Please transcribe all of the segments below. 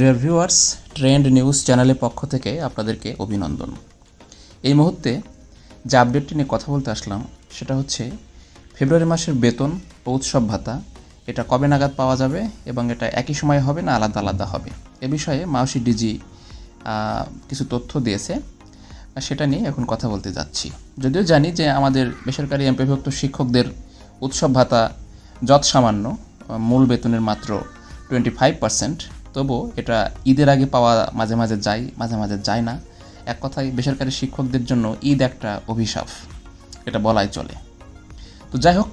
Dear viewers trend news চ্যানেলের পক্ষ থেকে আপনাদেরকে অভিনন্দন। এই মুহূর্তে যে আপডেটটি নিয়ে কথা বলতে আসলাম, সেটা হচ্ছে ফেব্রুয়ারি মাসের বেতন ও উৎসব ভাতা, এটা কবে নাগাদ পাওয়া যাবে এবং এটা একই সময়ে হবে না আলাদা আলাদা হবে? এ বিষয়ে মাউসি ডিজি কিছু তথ্য দিয়েছে। সেটা নিয়ে এখন কথা বলতে যাচ্ছি। যদিও জানি যে আমাদের বেসরকারি এমপিভুক্ত শিক্ষকদের উৎসব ভাতা যৎ সামান্য মূল বেতনের মাত্র টোয়েন্টি ফাইভ পার্সেন্ট তবুও এটা ঈদের আগে পাওয়া মাঝে মাঝে যায়, মাঝে মাঝে যায় না। এক কথায়, বেসরকারি শিক্ষকদের জন্য ঈদ একটা অভিশাপ। এটা বলাই চলে। তো যাই হোক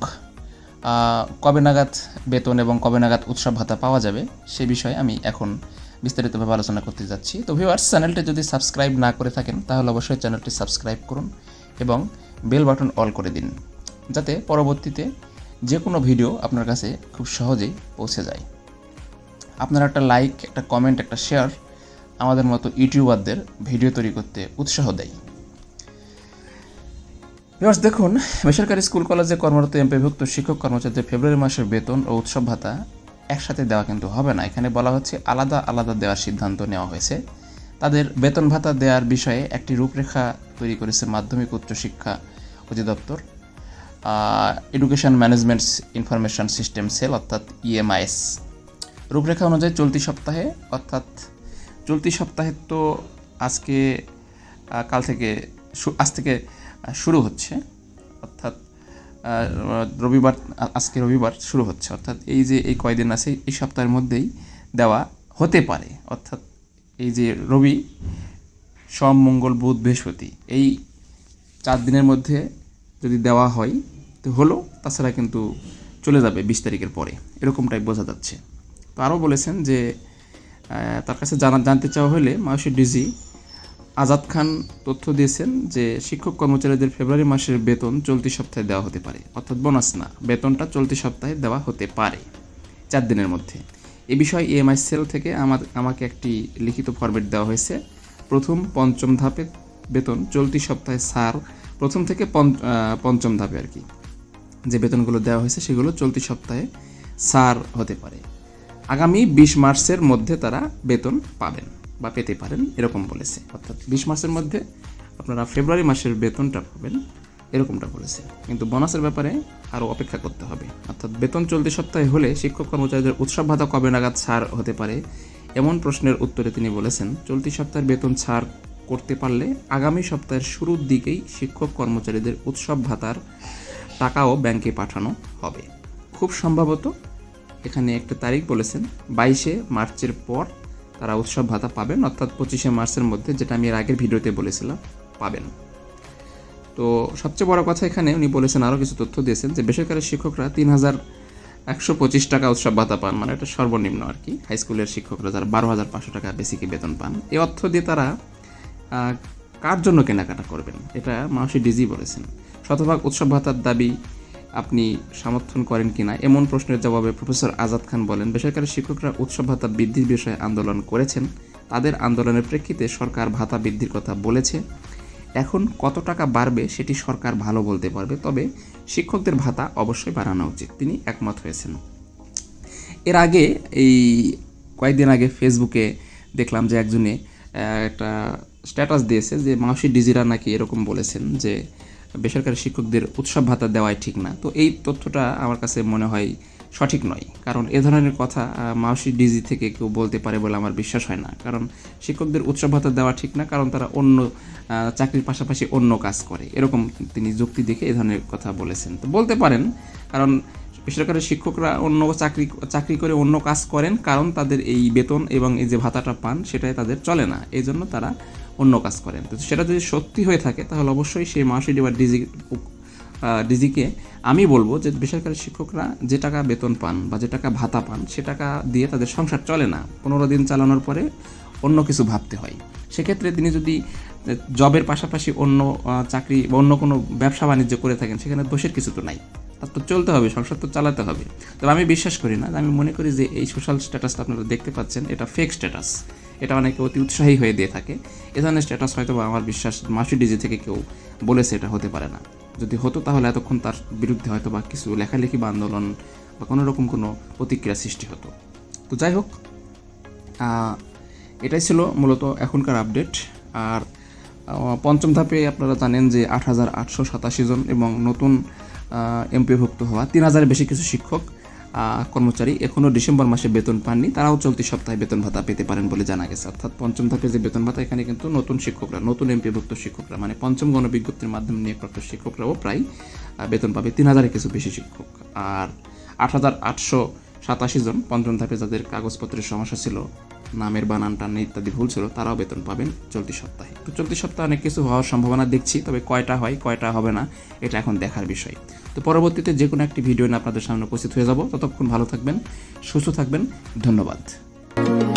কবে নাগাদ বেতন এবং কবে নাগাদ উৎসব ভাতা পাওয়া যাবে, সে বিষয়ে আমি এখন বিস্তারিতভাবে আলোচনা করতে যাচ্ছি। তো ভিউয়ার্স চ্যানেলটি যদি সাবস্ক্রাইব না করে থাকেন, তাহলে অবশ্যই চ্যানেলটি সাবস্ক্রাইব করুন এবং বেল বাটন অল করে দিন, যাতে পরবর্তীতে যে কোনো ভিডিও আপনার কাছে খুব সহজেই পৌঁছে যায়। আপনার একটা লাইক একটা কমেন্ট একটা শেয়ার আমাদের মতো ইউটিউবারদের ভিডিও তৈরি করতে উৎসাহ দেয়। ভিউয়ার্স দেখুন, বেসরকারি স্কুল, কলেজে কর্মরত এমপিভুক্ত শিক্ষক, কর্মচারীদের ফেব্রুয়ারি মাসের বেতন ও উৎসব ভাতা একসাথে দেওয়া কিন্তু হবে না। এখানে বলা হচ্ছে আলাদা আলাদা দেওয়ার সিদ্ধান্ত নেওয়া হয়েছে। তাদের বেতন ভাতা দেওয়ার বিষয়ে একটি রূপরেখা তৈরি করেছে মাধ্যমিক উচ্চশিক্ষা অধিদপ্তর। Education management information system cell অর্থাৎ E ইএমআইএস রূপরেখা অনুযায়ী চলতি সপ্তাহে, অর্থাৎ চলতি সপ্তাহে তো আজকে কাল থেকে আজ থেকে শুরু হচ্ছে। অর্থাৎ রবিবার, আজকে রবিবার শুরু হচ্ছে। অর্থাৎ এই যে এই কয়দিন আছে, এই সপ্তাহের মধ্যেই দেওয়া হতে পারে। অর্থাৎ এই যে রবি, সোম, মঙ্গল, বুধ, বৃহস্পতি, এই চার দিনের মধ্যে যদি দেওয়া হয়, তো হলো, তাছাড়া কিন্তু চলে যাবে বিশ তারিখের পরে। এরকমটাই বোঝা যাচ্ছে। তো আরও বলেছেন যে তার কাছে জানা জানতে চাওয়া হলে মাউসি ডিজি আজাদ খান তথ্য দিয়েছেন যে, শিক্ষক কর্মচারীদের ফেব্রুয়ারি মাসের বেতন চলতি সপ্তাহে দেওয়া হতে পারে। অর্থাৎ বোনাস না, বেতনটা চলতি সপ্তাহে দেওয়া হতে পারে চার দিনের মধ্যে। এ বিষয়ে ইএমআই সেল থেকে আমার আমাকে একটি লিখিত ফরম্যাট দেওয়া হয়েছে। প্রথম, পঞ্চম ধাপে বেতন চলতি সপ্তাহে সার, প্রথম থেকে পঞ্চ- পঞ্চম ধাপে আর কি। যে বেতনগুলো দেওয়া হয়েছে সেগুলো চলতি সপ্তাহে সার হতে পারে। আগামী বিশ মার্চের মধ্যে তারা বেতন পাবেন বা পেতে পারেন, এরকম বলেছে। অর্থাৎ বিশ মাসের মধ্যে আপনারা ফেব্রুয়ারি মাসের বেতনটা পাবেন, এরকমটা বলেছে। কিন্তু বোনাসের ব্যাপারে আরও অপেক্ষা করতে হবে। অর্থাৎ বেতন চলতি সপ্তাহে হলে শিক্ষক কর্মচারীদের উৎসব ভাতা কবে নাগাদ ছাড় হতে পারে, এমন প্রশ্নের উত্তরে তিনি বলেছেন, চলতি সপ্তাহের বেতন ছাড় করতে পারলে আগামী সপ্তাহের শুরুর দিকেই শিক্ষক কর্মচারীদের উৎসব ভাতার টাকাও ব্যাংকে পাঠানো হবে। খুব সম্ভবত এখানে একটা তারিখ বলেছেন, বাইশে মার্চের পর তারা উৎসব ভাতা পাবেন, অর্থাৎ পঁচিশে মার্চের মধ্যে, যেটা আমি এর আগের ভিডিওতে বলেছিলাম, পাবেন। তো সবচেয়ে বড় কথা এখানে উনি বলেছেন, আরও কিছু তথ্য দিয়েছেন যে বেসরকারি শিক্ষকরা তিন হাজার একশো পঁচিশ টাকা উৎসব ভাতা পান মানে এটা সর্বনিম্ন আর কি। হাই স্কুলের শিক্ষকরা যারা বারো হাজার পাঁচশো টাকা বেসিকে বেতন পান, এই অর্থ দিয়ে তারা কার জন্য কেনাকাটা করবেন? এটা মাসি ডিজি বলেছেন। শতভাগ উৎসব ভাতার দাবি আপনি সমর্থন করেন কিনা? এমন প্রশ্নের জবাবে প্রফেসর আজাদ খান বলেন, বেসরকারি শিক্ষকরা উৎসব ভাতা বৃদ্ধির বিষয়ে আন্দোলন করেছেন। তাদের আন্দোলনের প্রেক্ষিতে সরকার ভাতা বৃদ্ধির কথা বলেছে। এখন কত টাকা বাড়বে সেটি সরকার ভালো বলতে পারবে, তবে শিক্ষকদের ভাতা অবশ্যই বাড়ানো উচিত। তিনি একমত হয়েছেন। এর আগে এই কয়েকদিন আগে ফেসবুকে দেখলাম যে একজনে একটা স্ট্যাটাস দিয়েছে যে মাসি ডিজিরা নাকি এরকম বলেছেন যে বেসরকারি শিক্ষকদের উৎসব ভাতা দেওয়াই ঠিক না। তো এই তথ্যটা আমার কাছে মনে হয় সঠিক নয়। কারণ এ ধরনের কথা মাউসি ডিজি থেকে কেউ বলতে পারে বলে আমার বিশ্বাস হয় না। কারণ শিক্ষকদের উৎসব ভাতা দেওয়া ঠিক না, কারণ তারা অন্য চাকরির পাশাপাশি অন্য কাজ করে। এরকম তিনি যুক্তি দেখে এ ধরনের কথা বলেছেন। তো বলতে পারেন, কারণ বেসরকারি শিক্ষকরা অন্য চাকরি চাকরি করে অন্য কাজ করেন কারণ তাদের এই বেতন এবং এই যে ভাতাটা পান সেটাই তাদের চলে না। এই জন্য তারা অন্য কাজ করেন। তো সেটা যদি সত্যি হয়ে থাকে, তাহলে অবশ্যই সেই মাসিডি বা ডিজি ডিজিকে আমি বলব যে বেসরকারি শিক্ষকরা যে টাকা বেতন পান বা যে টাকা ভাতা পান, সে টাকা দিয়ে তাদের সংসার চলে না। পনেরো দিন চালানোর পরে অন্য কিছু ভাবতে হয়। সেক্ষেত্রে তিনি যদি জবের পাশাপাশি অন্য চাকরি বা অন্য কোনো ব্যবসা বাণিজ্য করে থাকেন, সেখানে দোষের কিছু তো নাই। তার তো চলতে হবে, সংসার তো চালাতে হবে। তবে আমি বিশ্বাস করি না, আমি মনে করি যে এই সোশ্যাল স্ট্যাটাসটা আপনারা দেখতে পাচ্ছেন, এটা ফেক স্ট্যাটাস এটা অনেকে অতি উৎসাহী হয়ে দিয়ে থাকে। এ ধরনের স্ট্যাটাস হয়তো আমার বিশ্বাস মাসি ডিজি থেকে কেউ বলেছে এটা হতে পারে না। যদি হতো তাহলে এতক্ষণ তার বিরুদ্ধে হয়তো বা কিছু লেখালেখি বা আন্দোলন বা কোনো রকম কোনো প্রতিক্রিয়া সৃষ্টি হতো। তো যাই হোক এটাই ছিল মূলত এখনকার আপডেট আর পঞ্চম ধাপে আপনারা জানেন যে আট হাজার আটশো সাতাশি জন এবং নতুন এমপিভুক্ত হওয়া তিন হাজারের বেশি কিছু শিক্ষক কর্মচারী এখনও ডিসেম্বর মাসে বেতন পাননি। তারাও চলতি সপ্তাহে বেতন ভাতা পেতে পারেন বলে জানা গেছে। অর্থাৎ পঞ্চম ধাপে যে বেতন ভাতা, এখানে কিন্তু নতুন শিক্ষকরা, নতুন এমপিভুক্ত শিক্ষকরা মানে পঞ্চম গণবিজ্ঞপ্তির মাধ্যমে নিয়োগপ্রাপ্ত শিক্ষকরাও প্রায় বেতন পাবে তিন হাজারের কিছু বেশি শিক্ষক। আর আট হাজার আটশো সাতাশি জন পঞ্চম ধাপে যাদের কাগজপত্রের সমস্যা ছিল নামের বানান টান ইত্যাদি ভুল ছিল, তারাও বেতন পাবেন চলতি সপ্তাহে। তো চলতি সপ্তাহে অনেক কিছু হওয়ার সম্ভাবনা দেখছি, তবে কয়টা হয়, কয়টা হবে না, এটা এখন দেখার বিষয়। তো পরবর্তীতে যে কোনো একটি ভিডিও আপনাদের সামনে উপস্থিত হয়ে যাব। ততক্ষণ ভালো থাকবেন, সুস্থ থাকবেন, ধন্যবাদ।